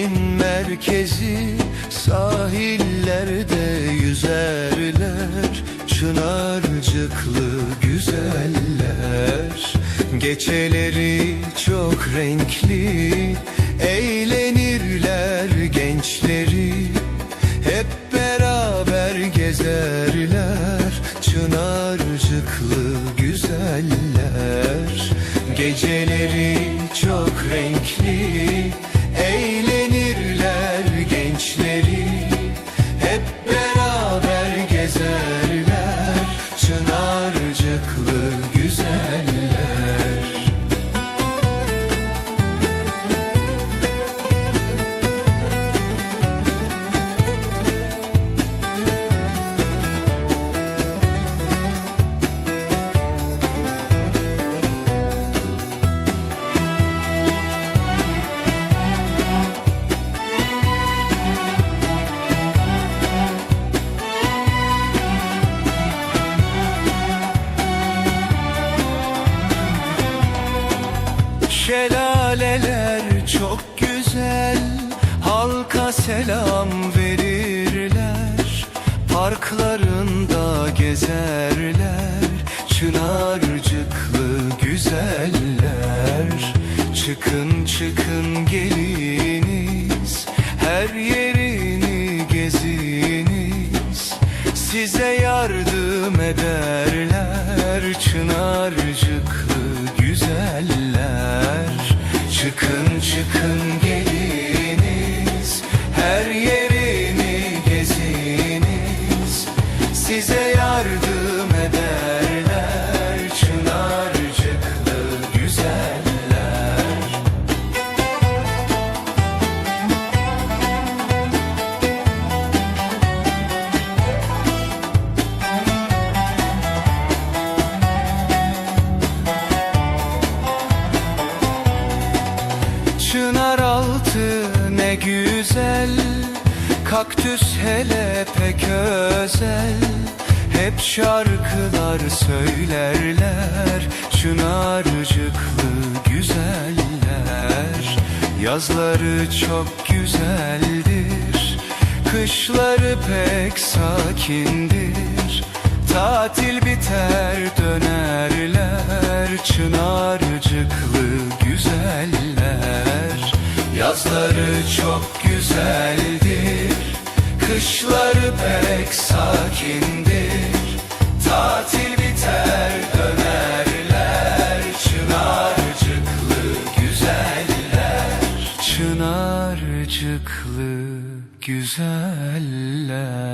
Şehrin merkezi sahillerde yüzerler Çınarcıklı güzeller. Geceleri çok renkli Eğlenirler gençleri. Hep beraber gezerler Çınarcıklı güzeller. Geceleri çok renkli Çınarcıklı güzeller Şelaleler çok güzel Halka selam verirler. Parklarında gezerler Çınarcıklı güzeller. Çıkın çıkın geliniz Her yerini geziniz. Size yardım ederler Çınarcıklı Size Kaktüs hele pek özel. Hep şarkılar söylerler. Çınarcıklı güzeller. Yazları çok güzeldir. Kışları pek sakindir. Tatil biter dönerler. Çınarcıklı güzeller. Yazları çok güzeldir Kışları pek sakindir. Tatil biter dönerler Çınarcıklı güzeller. Çınarcıklı güzeller